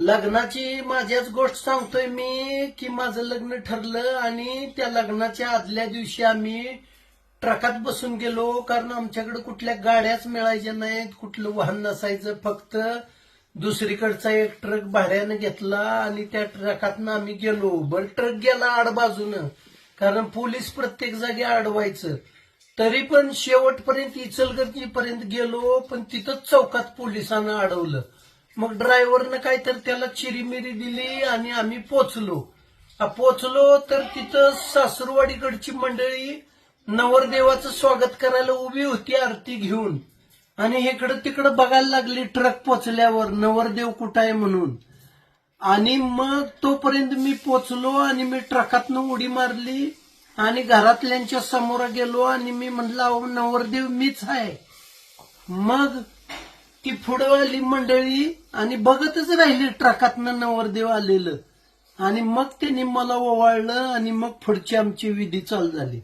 लग्नाची माझ्याच गोष्ट सांगतोय मी की माझं लग्न ठरलं आणि त्या लग्नाच्या आदल्या दिवशी आम्ही ट्रकात बसून गेलो कारण आमच्याकडे कुठल्या गाड्याच मिळायच्या नाहीत कुठलं वाहन नसायचं फक्त दुसरीकडचा एक ट्रक भाड्यानं घेतला आणि त्या ट्रकातनं आम्ही गेलो. बरं ट्रक गेला आड बाजूनं कारण पोलीस प्रत्येक जागी अडवायचं तरी पण शेवटपर्यंत इचलगर्जीपर्यंत गेलो पण तिथंच चौकात पोलिसांना अडवलं. मग ड्रायव्हरनं काय तर त्याला चिरीमिरी दिली आणि आम्ही पोचलो. पोचलो तर तिथं सासूरवाडीकडची मंडळी नवरदेवाचं स्वागत करायला उभी होती आरती घेऊन. आणि इकडं तिकडं बघायला लागली ट्रक पोचल्यावर नवरदेव कुठं आहे म्हणून. आणि मग तोपर्यंत मी पोचलो आणि मी ट्रकातनं उडी मारली आणि घरातल्यांच्या समोर गेलो आणि मी म्हटलं अहो नवरदेव मीच आहे. मग ती पुढं आली मंडळी आणि बघतच राहिली ट्रकातनं नवरदेव आलेलं. आणि मग त्यांनी मला ओवाळलं आणि मग पुढची आमची विधी चालू झाली.